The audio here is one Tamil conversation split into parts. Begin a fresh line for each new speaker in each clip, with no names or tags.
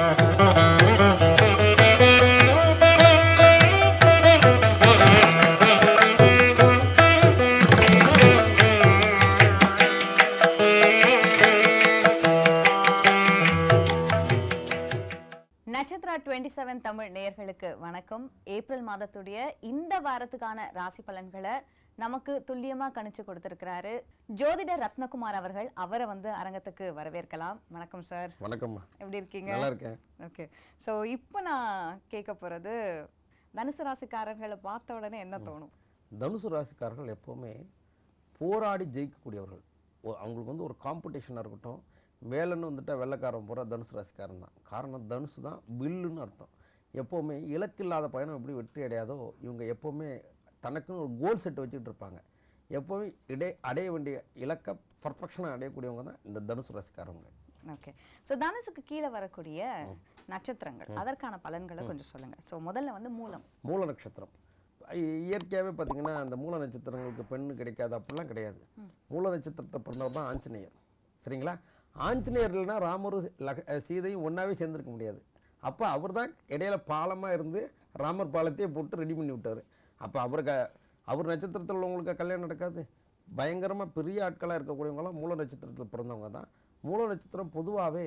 நட்சத்திரா டுவெண்ட்டி செவன் தமிழ் நேயர்களுக்கு வணக்கம். ஏப்ரல் மாதத்துடைய இந்த வாரத்துக்கான ராசி பலன்களை நமக்கு துல்லியமா கணிச்சு கொடுத்திருக்கிறாரு. ஜோதிடர் ரத்னகுமார் அவர்கள் அவரை வந்து அரங்கத்துக்கு வரவேற்கலாம். வணக்கம் சார்
வணக்கம்மா
எப்படி இருக்கீங்க?
நல்லா இருக்கேன்.
ஓகே ஸோ இப்போ நான் கேட்க போறது தனுசு ராசிக்காரர்களை பார்த்த உடனே என்ன தோணும்?
தனுசு ராசிக்காரர்கள் எப்போவுமே போராடி ஜெயிக்கக்கூடியவர்கள். அவங்களுக்கு வந்து ஒரு காம்படிஷனாக இருக்கட்டும் வேலைன்னு வந்துட்டா வெள்ளைக்காரன் பூரா தனுசு ராசிக்காரன் தான். காரணம் தனுசு தான் வில்லுன்னு அர்த்தம். எப்போவுமே இலக்கில்லாத பயணம் எப்படி வெற்றி அடையாதோ இவங்க எப்போவுமே தனக்குன்னு ஒரு கோல் செட் வச்சுக்கிட்டு இருப்பாங்க எப்போவுமே இடை அடைய வேண்டிய இலக்கை பர்ஃபெக்ஷனாக அடையக்கூடியவங்க தான் இந்த தனுசு ராசிக்காரவங்க.
ஓகே ஸோ தனுசுக்கு கீழே வரக்கூடிய நட்சத்திரங்கள் அதற்கான பலன்களை கொஞ்சம் சொல்லுங்க. ஸோ முதல்ல வந்து மூலம்.
மூல நட்சத்திரம். இயற்கையாகவே பார்த்தீங்கன்னா அந்த மூல நட்சத்திரங்களுக்கு பெண்ணு கிடைக்காது அப்படிலாம் கிடையாது. மூல நட்சத்திரத்தை பிறந்தவர் தான் ஆஞ்சநேயர். சரிங்களா? ஆஞ்சநேயர் இல்லைன்னா ராமரும் சீதையும் ஒன்றாவே சேர்ந்துருக்க முடியாது. அப்போ அவர் தான் இடையில பாலமாக இருந்து ராமர் பாலத்தையே போட்டு ரெடி பண்ணி விட்டார். அப்போ அவருக்கு அவர் நட்சத்திரத்தில் உள்ளவங்களுக்கு கல்யாணம் நடக்காது. பயங்கரமாக பெரிய ஆட்களாக இருக்கக்கூடியவங்களாம் மூல நட்சத்திரத்தில் பிறந்தவங்க தான். மூல நட்சத்திரம் பொதுவாகவே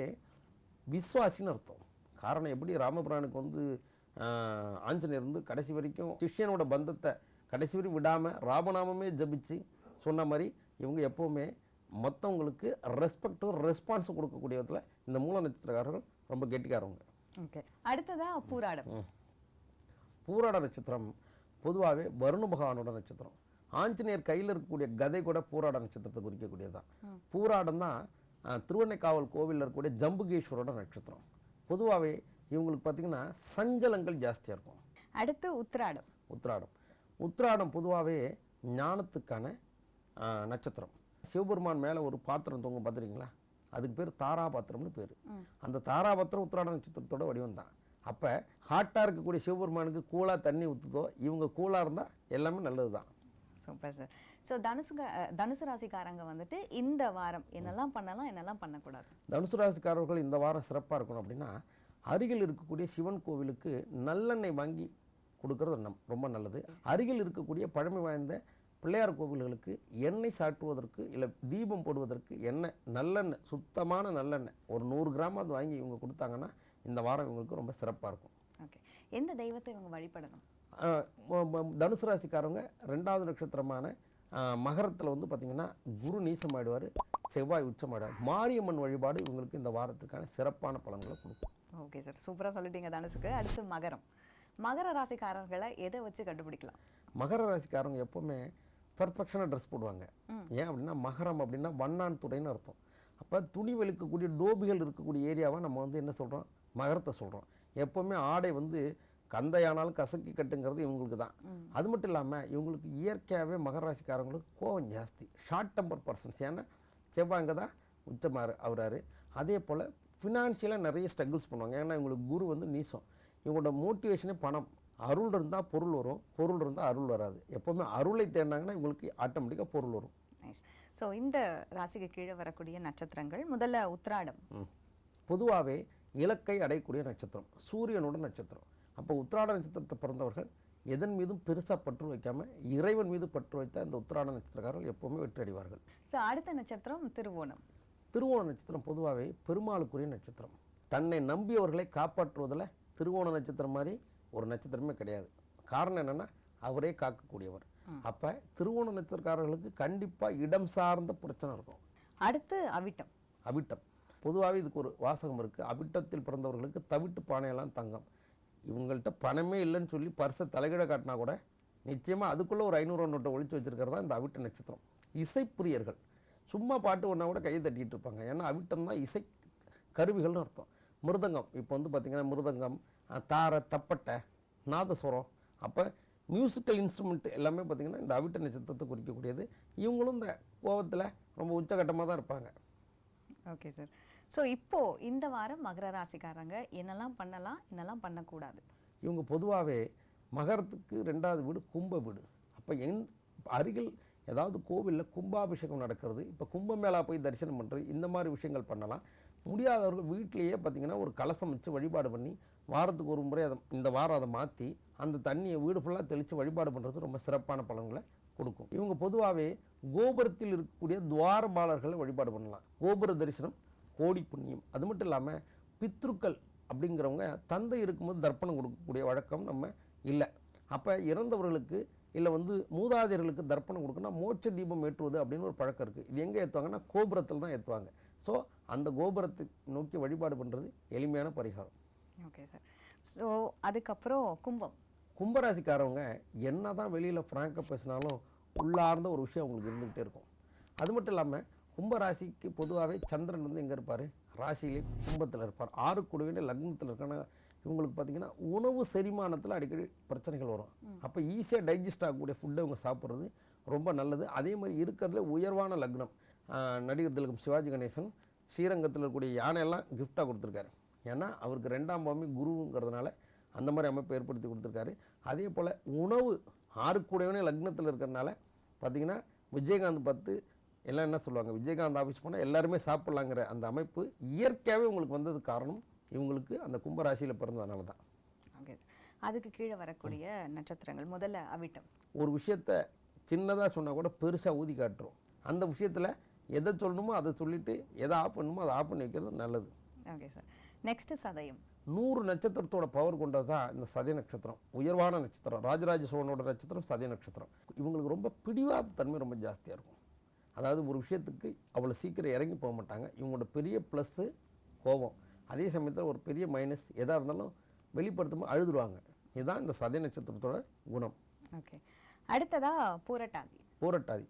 விஸ்வாசின்னு அர்த்தம். காரணம் எப்படி? ராமபிரானுக்கு வந்து ஆஞ்சநேயர் வந்து கடைசி வரைக்கும் சிஷ்யனோட பந்தத்தை கடைசி வரையும் விடாமல் ராமநாமமே ஜபிச்சு சொன்ன மாதிரி இவங்க எப்போவுமே மற்றவங்களுக்கு ரெஸ்பெக்டும் ரெஸ்பான்ஸும் கொடுக்கக்கூடிய விதத்துல இந்த மூல நட்சத்திரக்காரர்கள் ரொம்ப கெட்டிக்காரவங்க.
ஓகே அடுத்ததா பூராடம்.
பூராட நட்சத்திரம் பொதுவாகவே வருண பகவானோட நட்சத்திரம். ஆஞ்சநேயர் கையில் இருக்கக்கூடிய கதை கூட பூராட நட்சத்திரத்தை குறிக்கக்கூடியது தான் பூராடம் தான் திருவண்ணைக்காவல் கோவிலில் இருக்கக்கூடிய ஜம்புகேஸ்வரோட நட்சத்திரம். பொதுவாகவே இவங்களுக்கு பார்த்திங்கன்னா சஞ்சலங்கள் ஜாஸ்தியாக இருக்கும்.
அடுத்து உத்திராடம்.
உத்திராடம். உத்திராடம் பொதுவாகவே ஞானத்துக்கான நட்சத்திரம். சிவபெருமான் மேலே ஒரு பாத்திரம் தொங்கும் பார்த்துருக்கீங்களா அதுக்கு பேர் தாராபாத்திரம்னு பேர். அந்த தாராபாத்திரம் உத்திராட நட்சத்திரத்தோட வடிவம் தான் அப்போ ஹாட்டாக இருக்கக்கூடிய சிவபெருமானுக்கு கூலாக தண்ணி ஊற்றுதோ இவங்க கூலாக இருந்தால் எல்லாமே நல்லது தான்
சூப்பர் சார் ஸோ தனுசுக தனுசு ராசிக்காரங்க வந்துட்டு இந்த வாரம் என்னெல்லாம் பண்ணலாம் என்னெல்லாம் பண்ணக்கூடாது?
தனுசு ராசிக்காரர்கள் இந்த வாரம் சிறப்பாக இருக்கணும் அப்படின்னா அருகில் இருக்கக்கூடிய சிவன் கோவிலுக்கு நல்லெண்ணெய் வாங்கி கொடுக்கறது நம் ரொம்ப நல்லது. அருகில் இருக்கக்கூடிய பழமை வாய்ந்த பிள்ளையார் கோவில்களுக்கு எண்ணெய் சாட்டுவதற்கு இல்லை தீபம் போடுவதற்கு எண்ணெய் நல்லெண்ணெய் சுத்தமான நல்லெண்ணெய். ஒரு நூறு கிராம் அது வாங்கி இவங்க கொடுத்தாங்கன்னா இந்த வாரம் இவங்களுக்கு ரொம்ப சிறப்பாக இருக்கும்.
ஓகே. எந்த தெய்வத்தை இவங்க வழிபடணும்?
தனுசு ராசிக்காரங்க ரெண்டாவது நட்சத்திரமான மகரத்தில் வந்து பார்த்திங்கன்னா குரு நீசமாயிடுவார் செவ்வாய் உச்சமாயிடுவார். மாரியம்மன் வழிபாடு இவங்களுக்கு இந்த வாரத்துக்கான சிறப்பான பலன்களை கொடுக்கும்.
Okay sir. சூப்பராக சொல்லிட்டீங்க தனுசுக்கு. அடுத்து மகரம். மகர ராசிக்காரர்களை எதை வச்சு கண்டுபிடிக்கலாம்?
மகர ராசிக்காரங்க எப்போவுமே பர்ஃபெக்ஷனாக ட்ரெஸ் போடுவாங்க. ஏன் அப்படின்னா மகரம் அப்படின்னா வண்ணான் துறைன்னு அர்த்தம். அப்போ துணி வெளுக்கக்கூடிய டோபிகள் இருக்கக்கூடிய ஏரியாவை நம்ம வந்து என்ன சொல்கிறோம் மகரத்தை சொல்கிறோம் எப்போவுமே ஆடை வந்து கந்தையானாலும் கசக்கி கட்டுங்கிறது இவங்களுக்கு தான். அது மட்டும் இல்லாமல் இவங்களுக்கு இயற்கையாகவே மகர ராசிக்காரங்களுக்கு கோவம் ஜாஸ்தி. ஷார்ட் டெம்பர் பர்சன்ஸ் ஏன்னா செவ்வாய் அங்கே தான் உச்சமாறு ஆகுறாரு. அதே போல் ஃபினான்ஷியலாக நிறைய ஸ்ட்ரகிள்ஸ் பண்ணுவாங்க. ஏன்னா இவங்களுக்கு குரு வந்து நீசம். இவங்களோட மோட்டிவேஷனே பணம். அருள் இருந்தால் பொருள் வரும். பொருள் இருந்தால் அருள் வராது. எப்போவுமே அருளை தேடினாங்கன்னா இவங்களுக்கு ஆட்டோமேட்டிக்காக பொருள் வரும்.
ஸோ இந்த ராசிக்கு கீழே வரக்கூடிய நட்சத்திரங்கள் முதல்ல உத்திராடம்.
பொதுவாகவே இலக்கை அடையக்கூடிய நட்சத்திரம் சூரியனோட நட்சத்திரம். அப்போ உத்திராட நட்சத்திரத்தை பிறந்தவர்கள் எதன் மீதும் பெருசாக பற்று வைக்காம இறைவன் மீது பற்று வைத்த அந்த உத்திராட நட்சத்திரக்காரர்கள் எப்போவுமே வெற்றி அடைவார்கள்.
ஸோ அடுத்த நட்சத்திரம் திருவோணம்.
திருவோண நட்சத்திரம் பொதுவாகவே பெருமாளுக்குரிய நட்சத்திரம். தன்னை நம்பியவர்களை காப்பாற்றுவதில் திருவோண நட்சத்திரம் மாதிரி ஒரு நட்சத்திரமே கிடையாது. காரணம் என்னென்னா அவரே காக்கக்கூடியவர். அப்போ திருவோண நட்சத்திரக்காரர்களுக்கு கண்டிப்பாக இடம் சார்ந்த பிரச்சனை இருக்கும்.
அடுத்து அவிட்டம்.
அவிட்டம். பொதுவாகவே இதுக்கு ஒரு வாசகம் இருக்குது அவிட்டத்தில் பிறந்தவர்களுக்கு தவிட்டு பானையெல்லாம் தங்கம். இவங்கள்ட்ட பணமே இல்லைன்னு சொல்லி பர்சை தலைகீழ காட்டினா கூட நிச்சயமாக அதுக்குள்ளே ஒரு ஐநூறு நோட்டை ஒழிச்சு வச்சுருக்கிறது தான் இந்த அவிட்ட நட்சத்திரம். இசைப்பிரியர்கள். சும்மா பாட்டு ஒன்றா கூட கையை தட்டிகிட்டு இருப்பாங்க. ஏன்னா அவிட்டம் தான் இசை கருவிகள்னு அர்த்தம். மிருதங்கம். இப்போ வந்து பார்த்திங்கன்னா மிருதங்கம் தார தாரை தப்பட்டை நாதஸ்வரம். அப்போ மியூசிக்கல் இன்ஸ்ட்ருமெண்ட் எல்லாமே பார்த்திங்கன்னா இந்த அவிட்ட நட்சத்திரத்தை குறிக்கக்கூடியது. இவங்களும் இந்த கோபத்தில் ரொம்ப உச்சகட்டமாக தான் இருப்பாங்க.
ஓகே சார் ஸோ இப்போது இந்த வாரம் மகர ராசிக்காரங்க என்னெல்லாம் பண்ணலாம் என்னெல்லாம் பண்ணக்கூடாது?
இவங்க பொதுவாகவே மகரத்துக்கு ரெண்டாவது வீடு கும்ப வீடு. அப்போ எந் அருகில் ஏதாவது கோவிலில் கும்பாபிஷேகம் நடக்கிறது இப்போ கும்பமேளா போய் தரிசனம் பண்ணுறது இந்த மாதிரி விஷயங்கள் பண்ணலாம். முடியாதவர்கள் வீட்டிலேயே பார்த்தீங்கன்னா ஒரு கலசம் வச்சு வழிபாடு பண்ணி வாரத்துக்கு ஒரு முறை அதை இந்த வாரம் அதை மாற்றி அந்த தண்ணியை வீடு ஃபுல்லாக தெளித்து வழிபாடு பண்ணுறது ரொம்ப சிறப்பான பலன்களை கொடுக்கும். இவங்க பொதுவாகவே கோபுரத்தில் இருக்கக்கூடிய துவாரபாலர்களை வழிபாடு பண்ணலாம். கோபுர தரிசனம் கோடி புண்ணியம். அது மட்டும் இல்லாமல் பித்ருக்கள் அப்படிங்கிறவங்க தந்தை இருக்கும்போது தர்ப்பணம் கொடுக்கக்கூடிய வழக்கம் நம்ம இல்லை. அப்போ இறந்தவர்களுக்கு இல்லை வந்து மூதாதையர்களுக்கு தர்ப்பணம் கொடுக்கணும்னா மோட்ச தீபம் ஏற்றுவது அப்படின்னு ஒரு பழக்கம் இருக்குது இது எங்கே ஏற்றுவாங்கன்னா கோபுரத்தில் தான் ஏற்றுவாங்க ஸோ அந்த கோபுரத்தை நோக்கி வழிபாடு பண்ணுறது எளிமையான பரிகாரம்.
Okay sir. ஸோ அதுக்கப்புறம் கும்பம்.
கும்பராசிக்காரவங்க என்ன தான் வெளியில் ஃப்ராங்காக பேசினாலும் உள்ளார்ந்த ஒரு விஷயம் அவங்களுக்கு இருந்துக்கிட்டே இருக்கும். அது மட்டும் இல்லாமல் கும்பராசிக்கு பொதுவாகவே சந்திரன் வந்து எங்கே இருப்பார்? ராசியிலே கும்பத்தில் இருப்பார். ஆறு கூடவே லக்னத்தில் இருக்கான இவங்களுக்கு பார்த்தீங்கன்னா உணவு செரிமானத்தில் அடிக்கடி பிரச்சனைகள் வரும். அப்போ ஈஸியாக டைஜஸ்ட் ஆகக்கூடிய ஃபுட்டை இவங்க சாப்பிட்றது ரொம்ப நல்லது. அதே மாதிரி இருக்கிறதுல உயர்வான லக்னம். நடிகர் திலகம் சிவாஜி கணேசன் ஸ்ரீரங்கத்தில் இருக்கக்கூடிய யானையெல்லாம் கிஃப்டாக கொடுத்துருக்காரு. ஏன்னா அவருக்கு ரெண்டாம் பாவமே குருங்கிறதுனால அந்த மாதிரி அமைப்பு ஏற்படுத்தி கொடுத்துருக்காரு. அதே போல் உணவு ஆறுக்கூடையவனே லக்னத்தில் இருக்கிறனால பார்த்தீங்கன்னா விஜயகாந்த் பார்த்து எல்லாம் என்ன சொல்லுவாங்க? விஜயகாந்த் ஆஃபீஸ் போனால் எல்லாருமே சாப்பிட்லாங்கிற அந்த அமைப்பு இயற்கையாகவே உங்களுக்கு வந்தது காரணம் இவங்களுக்கு அந்த கும்பராசியில் பிறந்ததுனால தான்.
ஓகே. அதுக்கு கீழே வரக்கூடிய நட்சத்திரங்கள். முதல்ல அவிட்டம்.
ஒரு விஷயத்த சின்னதாக சொன்னால் கூட பெருசாக ஊதி காட்டுறோம். அந்த விஷயத்தில் எதை சொல்லணுமோ அதை சொல்லிவிட்டு எதை ஆஃப் பண்ணணுமோ அதை ஆஃப் பண்ணி வைக்கிறது நல்லது.
Okay sir. நெக்ஸ்ட் சதயம்.
நூறு நட்சத்திரத்தோட பவர் கொண்டது தான் இந்த சதய நட்சத்திரம். உயர்வான நட்சத்திரம். ராஜராஜ சோழனோட நட்சத்திரம் சதய நட்சத்திரம். இவங்களுக்கு ரொம்ப பிடிவாத தன்மை ரொம்ப ஜாஸ்தியாக இருக்கும். அதாவது ஒரு விஷயத்துக்கு அவ்வளோ சீக்கிரம் இறங்கி போக மாட்டாங்க. இவங்களோட பெரிய ப்ளஸ்ஸு கோபம். அதே சமயத்தில் ஒரு பெரிய மைனஸ் எதாக இருந்தாலும் வெளிப்படுத்தும்போது அழுதுருவாங்க. இதுதான் இந்த சதய நட்சத்திரத்தோட குணம்.
ஓகே அடுத்ததா பூரட்டாதி.
பூரட்டாதி.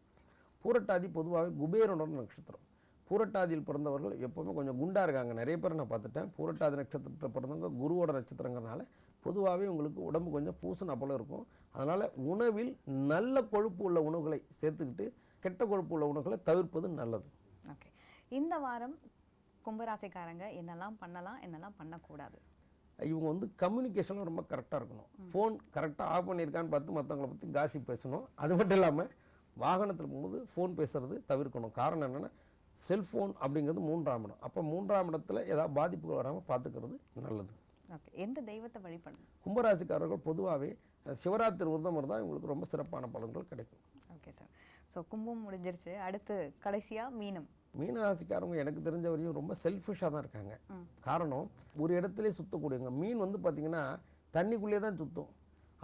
பூரட்டாதி பொதுவாகவே குபேரனோட நட்சத்திரம். பூரட்டாதியில் பிறந்தவர்கள் எப்போவுமே கொஞ்சம் குண்டாக இருக்காங்க. நிறைய பேர் நான் பார்த்துட்டேன். பூரட்டாதி நட்சத்திரத்தில் பிறந்தவங்க குருவோட நட்சத்திரங்கிறனால பொதுவாகவே உங்களுக்கு உடம்பு கொஞ்சம் பூசண போல இருக்கும். அதனால் உணவில் நல்ல கொழுப்பு உள்ள உணவுகளை சேர்த்துக்கிட்டு கெட்ட கொழுப்பு உள்ள உணவுகளை தவிர்ப்பது நல்லது.
ஓகே. இந்த வாரம் கும்பராசிக்காரங்க என்னெல்லாம் பண்ணலாம் என்னெல்லாம் பண்ணக்கூடாது?
இவங்க வந்து கம்யூனிகேஷனும் ரொம்ப கரெக்டாக இருக்கணும். ஃபோன் கரெக்டாக ஆஃப் பண்ணியிருக்கான்னு பார்த்து மற்றவங்கள பற்றி காசி பேசணும். அது மட்டும் இல்லாமல் வாகனத்தில் போகும்போது ஃபோன் பேசுறது தவிர்க்கணும். காரணம் என்னென்னா செல்ஃபோன் அப்படிங்கிறது மூன்றாம் இடம். அப்போ மூன்றாம் இடத்துல ஏதாவது பாதிப்புகள் வராமல் பார்த்துக்கிறது நல்லது.
ஓகே. எந்த தெய்வத்தை வழிபடணும்?
கும்பராசிக்காரர்கள் பொதுவாகவே சிவராத்திரி விரதம் இருந்தால் இவங்களுக்கு ரொம்ப சிறப்பான பலன்கள் கிடைக்கும்.
ஸோ கும்பம் முடிஞ்சிருச்சு. அடுத்து கடைசியா மீனம்.
மீனராசிக்காரங்க எனக்கு தெரிஞ்ச வரையும் ரொம்ப செல்ஃபிஷாக தான் இருக்காங்க. காரணம் ஒரு இடத்துல சுற்றக்கூடியவங்க மீன் வந்து பார்த்திங்கன்னா தண்ணிக்குள்ளே தான் சுற்றும்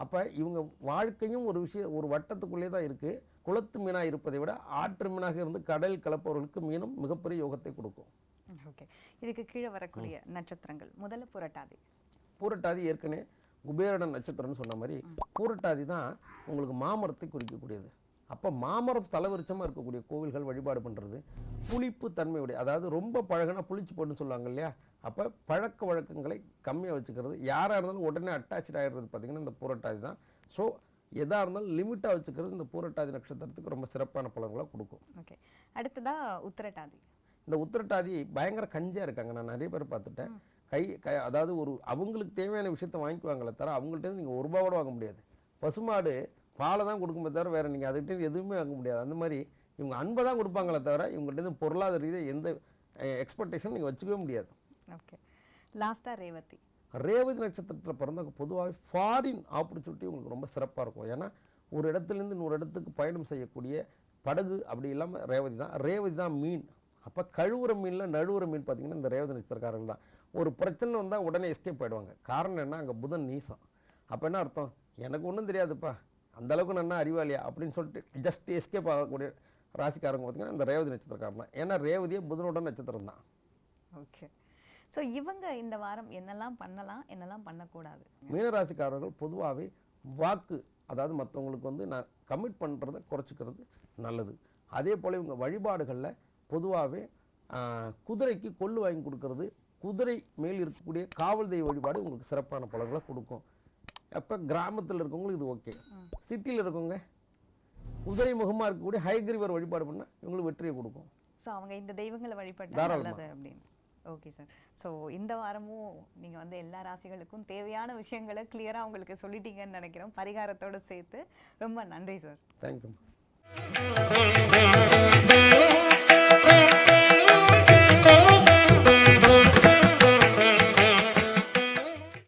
அப்போ இவங்க வாழ்க்கையும் ஒரு விஷயம் ஒரு வட்டத்துக்குள்ளே தான் இருக்குது குளத்து மீனாக இருப்பதை விட ஆற்று மீனாக இருந்து கடல் கலப்பவர்களுக்கு மீனும் மிகப்பெரிய யோகத்தை கொடுக்கும்.
ஓகே இதுக்கு கீழே வரக்கூடிய நட்சத்திரங்கள். முதல்ல புரட்டாதி.
பூரட்டாதி ஏற்கனவே குபேரடன் நட்சத்திரம்னு சொன்ன மாதிரி பூரட்டாதி தான் உங்களுக்கு மாமரத்தை குறிக்கக்கூடியது. அப்போ மாமரம் தலைவரிச்சமாக இருக்கக்கூடிய கோவில்கள் வழிபாடு பண்ணுறது புளிப்பு தன்மையுடைய அதாவது ரொம்ப பழகுனா புளிச்சு போட்டுன்னு சொல்லுவாங்க இல்லையா? அப்போ பழக்க வழக்கங்களை கம்மியாக வச்சுக்கிறது. யாராக இருந்தாலும் உடனே அட்டாச் ஆகிடுறது பார்த்திங்கன்னா இந்த பூரட்டாதி தான். ஸோ எதாக இருந்தாலும் லிமிட்டாக வச்சுக்கிறது இந்த பூரட்டாதி நட்சத்திரத்துக்கு ரொம்ப சிறப்பான பலன்களை கொடுக்கும்.
ஓகே அடுத்ததா உத்திரட்டாதி.
இந்த உத்திரட்டாதி பயங்கர கஞ்சியாக இருக்காங்க. நான் நிறைய பேர் பார்த்துட்டேன். கை கை அதாவது ஒரு அவங்களுக்கு தேவையான விஷயத்த வாங்கிக்குவாங்களே தவிர அவங்கள்ட்ட நீங்கள் ஒரு ரூபா கூட வாங்க முடியாது. பசுமாடு பாலை தான் கொடுக்குமே தவிர வேறு நீங்கள் அதுகிட்ட எதுவுமே வாங்க முடியாது. அந்த மாதிரி இவங்க அன்பை தான் கொடுப்பாங்களே தவிர இவங்கள்ட்ட பொருளாதார ரீதியாக எந்த எக்ஸ்பெக்டேஷன் நீங்கள் வச்சுக்கவே முடியாது.
ஓகே. லாஸ்டா ரேவதி.
ரேவதி நட்சத்திரத்தில் பிறந்தவங்க பொதுவாகவே ஃபாரின் ஆப்பர்ச்சுனிட்டி உங்களுக்கு ரொம்ப சிறப்பாக இருக்கும். ஏன்னா ஒரு இடத்துலேருந்து இன்னொரு இடத்துக்கு பயணம் செய்யக்கூடிய படகு அப்படி இல்லாமல் ரேவதி தான். ரேவதி தான் மீன். அப்போ கழுவுற மீனில் நழுவுற மீன் பார்த்தீங்கன்னா இந்த ரேவதி நட்சத்திரக்காரர்கள் தான். ஒரு பிரச்சனை வந்தால் உடனே எஸ்கேப் ஆயிடுவாங்க. காரணம் என்ன? அங்கே புதன் நீசம். அப்போ என்ன அர்த்தம்? எனக்கு ஒன்றும் தெரியாதுப்பா. அந்த அளவுக்கு நான் என்ன அறிவாளியா? அப்படின்னு சொல்லிட்டு ஜஸ்ட் எஸ்கேப் ஆகக்கூடிய ராசிக்காரங்க பார்த்தீங்கன்னா இந்த ரேவதி நட்சத்திரக்காரன் தான். ஏன்னா ரேவதியே புதனோட நட்சத்திரம் தான்.
ஓகே ஸோ இவங்க இந்த வாரம் என்னெல்லாம் பண்ணலாம் என்னெல்லாம் பண்ணக்கூடாது?
மீனராசிக்காரர்கள் பொதுவாகவே வாக்கு அதாவது மற்றவங்களுக்கு வந்து நான் கமிட் பண்ணுறதை குறைச்சிக்கிறது நல்லது. அதே போல் இவங்க வழிபாடுகளில் பொதுவாகவே குதிரைக்கு கொள்ளு வாங்கி கொடுக்கறது குதிரை மேல் இருக்கக்கூடிய காவல் தெய்வ வழிபாடு உங்களுக்கு சிறப்பான பலன்களை கொடுக்கும். அப்போ கிராமத்தில் இருக்கவங்களுக்கு இது ஓகே சிட்டியில் இருக்கவங்க குதிரை முகமாக இருக்கக்கூடிய ஹைகிரிவர் வழிபாடு பண்ணால் இவங்களுக்கு வெற்றியை கொடுக்கும்.
ஸோ அவங்க இந்த தெய்வங்களை வழிபட்டா. நல்லது அப்படின்னு. ஓகே சார் ஸோ இந்த வாரமும் நீங்கள் வந்து எல்லா ராசிகளுக்கும் தேவையான விஷயங்களை கிளியராக உங்களுக்கு சொல்லிட்டீங்கன்னு நினைக்கிறோம். பரிகாரத்தோடு சேர்த்து ரொம்ப நன்றி சார்
தேங்க்யூ